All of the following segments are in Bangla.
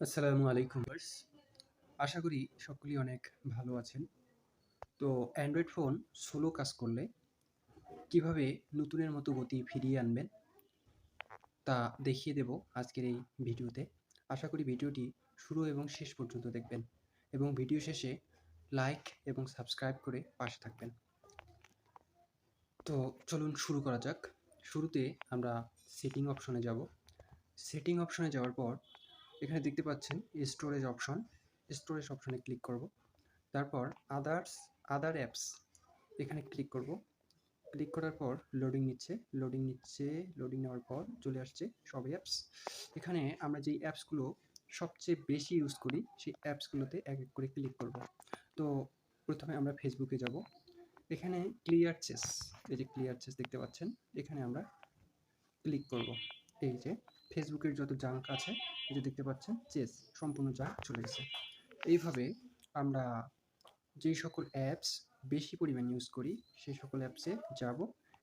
আসসালামু আলাইকুম আশা করি সকলেই অনেক ভালো আছেন। তো অ্যান্ড্রয়েড ফোন স্লো কাজ করলে কীভাবে নতুনের মতো গতি ফিরিয়ে আনবেন তা দেখিয়ে দেব আজকের এই ভিডিওতে। আশা করি ভিডিওটি শুরু এবং শেষ পর্যন্ত দেখবেন এবং ভিডিও শেষে লাইক এবং সাবস্ক্রাইব করে পাশে থাকবেন। তো চলুন শুরু করা যাক। শুরুতে আমরা সেটিং অপশনে যাব। সেটিং অপশনে যাওয়ার পর এখানে দেখতে পাচ্ছেন স্টোরেজ অপশন স্টোরেজ অপশনে ক্লিক করব। তারপর আদার্স আদার অ্যাপস এখানে ক্লিক করব। ক্লিক করার পর লোডিং নিচ্ছে লোডিং নিচ্ছে লোডিং নেওয়ার পর চলে আসছে সব অ্যাপস এখানে আমরা যেই অ্যাপসগুলো সবচেয়ে বেশি ইউজ করি, সেই অ্যাপসগুলোতে এক এক করে ক্লিক করব। তো প্রথমে আমরা ফেসবুকে যাব। এখানে ক্লিয়ার চেস এই যে ক্লিয়ার চেস দেখতে পাচ্ছেন, এখানে আমরা ক্লিক করব। এই যে ফেসবুকের যত জাঙ্ক আছে যে দেখতে পাচ্ছেন, চেস সম্পূর্ণ জাঙ্ক চলে গেছে। এইভাবে আমরা যেই সকল অ্যাপস বেশি পরিমাণ ইউজ করি, সেই সকল অ্যাপসে যাব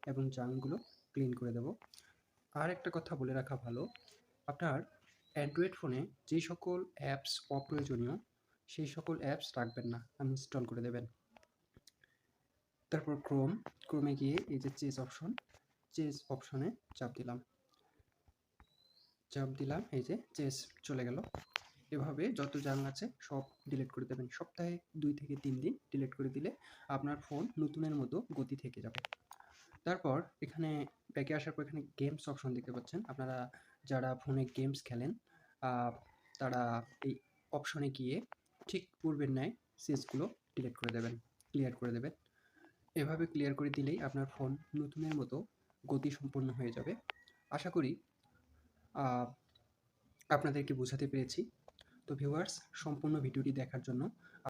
এবং জাঙ্কগুলো ক্লিন করে দেব। আর একটা কথা বলে রাখা ভালো, আপনার অ্যান্ড্রয়েড ফোনে যেই সকল অ্যাপস অপ্রয়োজনীয়, সেই সকল অ্যাপস রাখবেন না আনইনস্টল করে দেবেন। তারপর ক্রোম ক্রোমে গিয়ে এই যে চেস অপশন চেস অপশনে চাপ দিলাম। চাপ দিলাম, এই যে চেস চলে গেল। এভাবে যত জাং আছে সব ডিলিট করে দেবেন। সপ্তাহে দুই থেকে তিন দিন ডিলিট করে দিলে আপনার ফোন নতুনের মতো গতি থেকে যাবে। তারপর এখানে ব্যাকে আসার পর এখানে গেমস অপশন দেখতে পাচ্ছেন। আপনারা যারা ফোনে গেমস খেলেন তারা এই অপশনে গিয়ে ঠিক পূর্বের ন্যায় সিজগুলো ডিলিট করে দেবেন ক্লিয়ার করে দেবেন। এভাবে ক্লিয়ার করে দিলেই আপনার ফোন নতুনের মতো গতি সম্পন্ন হয়ে যাবে। আশা করি আপনাদেরকে বোঝাতে পেরেছি। তো ভিউয়ার্স সম্পূর্ণ ভিডিওটি দেখার জন্য